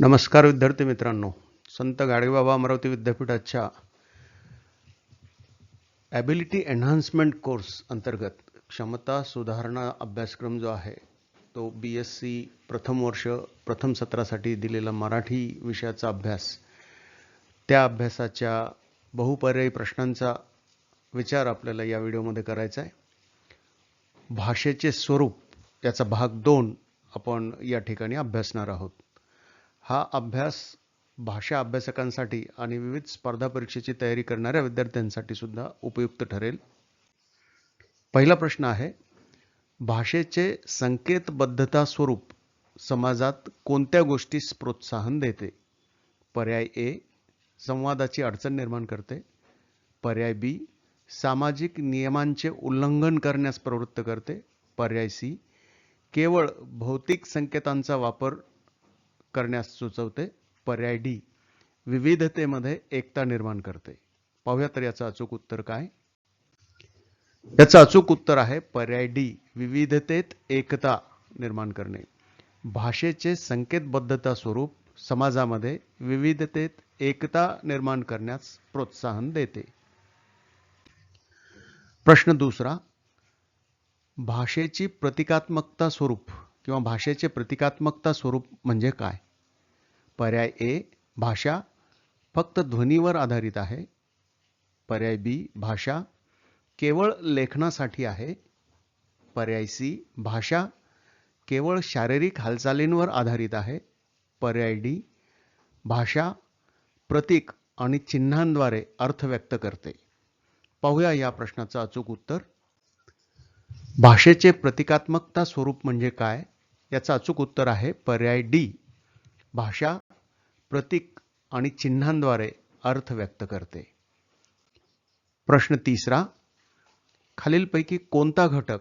नमस्कार विद्यार्थी मित्रांनो. संत गाडगेबाबा अमरावती विद्यापीठाच्या ॲबिलिटी एन्हान्समेंट कोर्स अंतर्गत क्षमता सुधारणा अभ्यासक्रम जो आहे तो बी एस सी प्रथम वर्ष प्रथम सत्रासाठी दिलेला मराठी विषयाचा अभ्यास त्या अभ्यासाच्या बहुपर्यायी प्रश्नांचा विचार आपल्याला या व्हिडिओमध्ये करायचा आहे. भाषेचे स्वरूप याचा भाग दोन आपण या ठिकाणी अभ्यासणार आहोत. हा अभ्यास भाषा अभ्यासकांसाठी आणि विविध स्पर्धा परीक्षेची तयारी करणाऱ्या विद्यार्थ्यांसाठी सुद्धा उपयुक्त ठरेल. पहिला प्रश्न आहे भाषेचे संकेतबद्धता स्वरूप समाजात कोणत्या गोष्टीस प्रोत्साहन देते? पर्याय ए संवादाची अडचण निर्माण करते. पर्याय बी सामाजिक नियमांचे उल्लंघन करण्यास प्रवृत्त करते. पर्याय सी केवळ भौतिक संकेतांचा वापर करण्यास सुचवते. पर्याय डी. विविधतेमध्ये एकता निर्माण करते. पाहूया तर याचं अचूक उत्तर काय? याचं अचूक उत्तर आहे पर्याय डी. विविधतेत एकता निर्माण करणे. भाषेचे संकेतबद्धता स्वरूप समाजामध्ये विविधतेत एकता निर्माण करण्यास प्रोत्साहन देते. प्रश्न दुसरा. भाषेची प्रतिकात्मकता स्वरूप किंवा भाषेचे प्रतिकात्मकता स्वरूप म्हणजे काय? पर्याय ए भाषा फक्त ध्वनीवर आधारित आहे. पर्याय बी भाषा केवळ लेखनासाठी आहे. पर्याय सी भाषा केवळ शारीरिक हालचालींवर आधारित आहे. पर्याय डी भाषा प्रतीक आणि चिन्हांद्वारे अर्थ व्यक्त करते. पाहूया या प्रश्नाचं अचूक उत्तर. भाषेचे प्रतिकात्मकता स्वरूप म्हणजे काय? याचं अचूक उत्तर आहे पर्याय डी. भाषा प्रतीक आणि चिन्हांद्वारे अर्थ व्यक्त करते. प्रश्न तिसरा खालीलपैकी कोणता घटक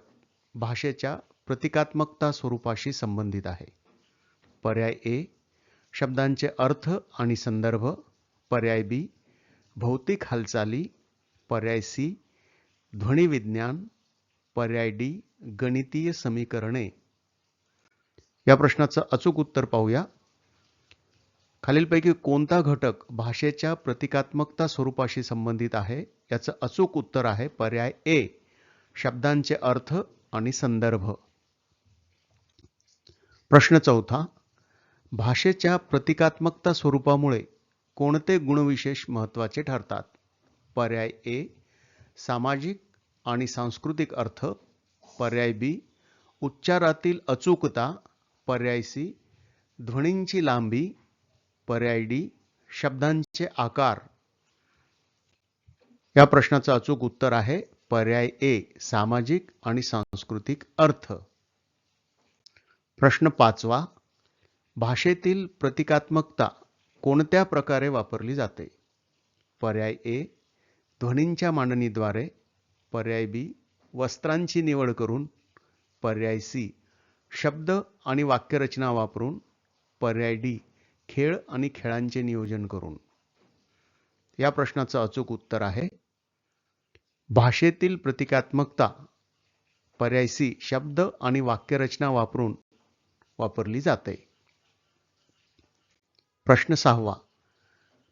भाषेच्या प्रतिकात्मकता स्वरूपाशी संबंधित आहे? पर्याय ए शब्दांचे अर्थ आणि संदर्भ. पर्याय बी भौतिक हालचाली. पर्याय सी ध्वनिविज्ञान. पर्याय डी गणितीय समीकरणे. या प्रश्नाचं अचूक उत्तर पाहूया. खालीलपैकी कोणता घटक भाषेच्या प्रतिकात्मकता स्वरूपाशी संबंधित आहे? याचं अचूक उत्तर आहे पर्याय ए शब्दांचे अर्थ आणि संदर्भ. प्रश्न चौथा भाषेच्या प्रतिकात्मकता स्वरूपामुळे कोणते गुणविशेष महत्त्वाचे ठरतात? पर्याय ए सामाजिक आणि सांस्कृतिक अर्थ. पर्याय बी उच्चारातील अचूकता पर्याय सी ध्वनींची लांबी पर्याय डी शब्दांचे आकार. या प्रश्नाचं अचूक उत्तर आहे पर्याय ए सामाजिक आणि सांस्कृतिक अर्थ. प्रश्न पाचवा भाषेतील प्रतिकात्मकता कोणत्या प्रकारे वापरली जाते? पर्याय ए ध्वनींच्या मांडणीद्वारे. पर्याय बी वस्त्रांची निवड करून. पर्याय सी शब्द आणि वाक्यरचना वापरून पर्याय डी खेळ आणि खेळांचे नियोजन करून. या प्रश्नाचं अचूक उत्तर आहे भाषेतील प्रतिकात्मकता पर्याय सी शब्द आणि वाक्यरचना वापरून वापरली जाते. प्रश्न सहावा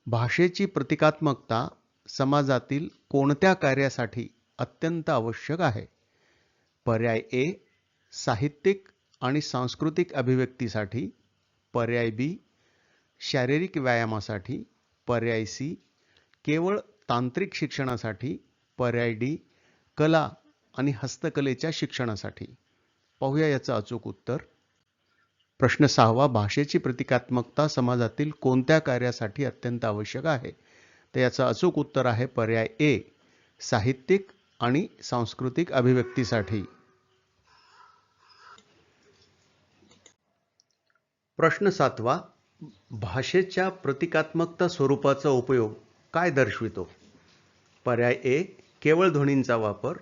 भाषेची प्रतिकात्मकता समाजातील कोणत्या कार्यासाठी अत्यंत आवश्यक आहे? पर्याय ए साहित्यिक आणि सांस्कृतिक अभिव्यक्तीसाठी पर्याय बी शारीरिक व्यायामासाठी पर्याय सी केवळ तांत्रिक शिक्षणासाठी पर्याय डी कला आणि हस्तकलेच्या शिक्षणासाठी. पाहूया याचं अचूक उत्तर. प्रश्न सहावा भाषेची प्रतिकात्मकता समाजातील कोणत्या कार्यासाठी अत्यंत आवश्यक आहे? तर याचं अचूक उत्तर आहे पर्याय ए साहित्यिक आणि सांस्कृतिक अभिव्यक्तीसाठी. प्रश्न सातवा भाषेच्या प्रतिकात्मकता स्वरूपाचा उपयोग काय दर्शवितो? पर्याय ए केवळ ध्वनींचा वापर.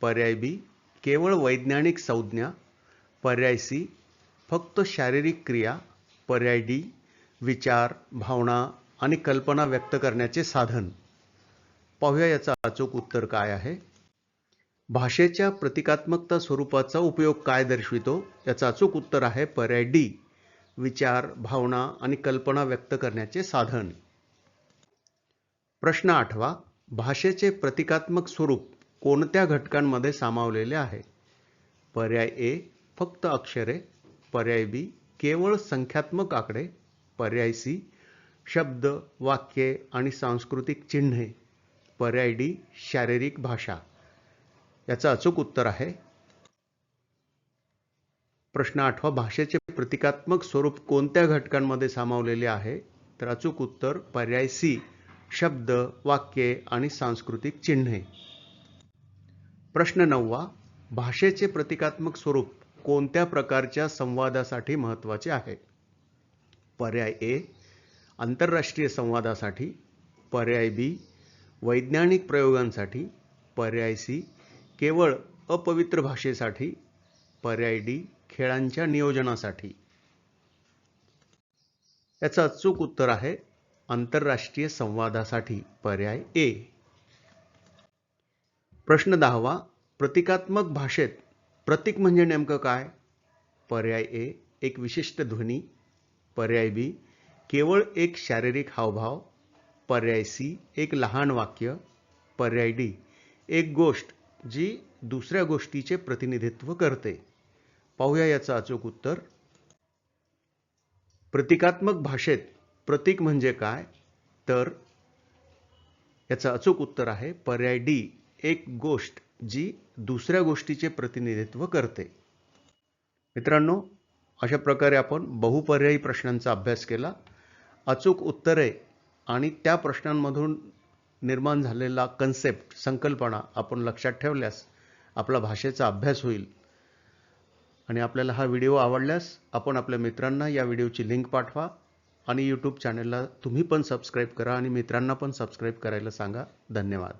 पर्याय बी केवळ वैज्ञानिक संज्ञा. पर्याय सी फक्त शारीरिक क्रिया. पर्याय डी विचार भावना आणि कल्पना व्यक्त करण्याचे साधन. पाहूया याचा अचूक उत्तर काय आहे. भाषेच्या प्रतिकात्मकता स्वरूपाचा उपयोग काय दर्शवितो? याचं अचूक उत्तर आहे पर्याय डी. विचार भावना आणि कल्पना व्यक्त करण्याचे साधन. प्रश्न आठवा भाषेचे प्रतिकात्मक स्वरूप कोणत्या घटकांमध्ये सामावलेले आहे? पर्याय ए फक्त अक्षरे. पर्याय बी केवळ संख्यात्मक आकडे. पर्याय सी शब्द वाक्ये आणि सांस्कृतिक चिन्हे. पर्याय डी शारीरिक भाषा. याचं अचूक उत्तर आहे प्रश्न आठवा भाषेचे प्रतिकात्मक स्वरूप कोणत्या घटकांमध्ये सामावलेले आहे? तर अचूक उत्तर पर्याय सी शब्द वाक्ये आणि सांस्कृतिक चिन्हे. प्रश्न नववा भाषेचे प्रतिकात्मक स्वरूप कोणत्या प्रकारच्या संवादासाठी महत्त्वाचे आहे? पर्याय ए आंतरराष्ट्रीय संवादासाठी. पर्याय बी वैज्ञानिक प्रयोगांसाठी. पर्याय सी केवळ अपवित्र भाषेसाठी. पर्याय डी खेळांच्या नियोजनासाठी. याचं अचूक उत्तर आहे आंतरराष्ट्रीय संवादासाठी पर्याय ए. प्रश्न दहावा प्रतिकात्मक भाषेत प्रतीक म्हणजे नेमकं काय? पर्याय ए एक विशिष्ट ध्वनी. पर्याय बी केवळ एक शारीरिक हावभाव. पर्याय सी एक लहान वाक्य. पर्याय डी एक गोष्ट जी दुसऱ्या गोष्टीचे प्रतिनिधित्व करते. पाहूया याचं अचूक उत्तर. प्रतिकात्मक भाषेत प्रतीक म्हणजे काय? तर याचं अचूक उत्तर आहे पर्याय डी एक गोष्ट जी दुसऱ्या गोष्टीचे प्रतिनिधित्व करते. मित्रांनो अशा प्रकारे आपण बहुपर्यायी प्रश्नांचा अभ्यास केला. अचूक उत्तरे आणि त्या प्रश्नांमधून निर्माण झालेला कन्सेप्ट संकल्पना आपण लक्षात ठेवल्यास आपला भाषेचा अभ्यास होईल. आणि आपल्याला हा व्हिडिओ आवडल्यास आपण आपल्या मित्रांना या व्हिडिओची लिंक पाठवा आणि यूट्यूब चॅनलला तुम्ही पण सबस्क्राईब करा आणि मित्रांना पण सबस्क्राईब करायला सांगा. धन्यवाद.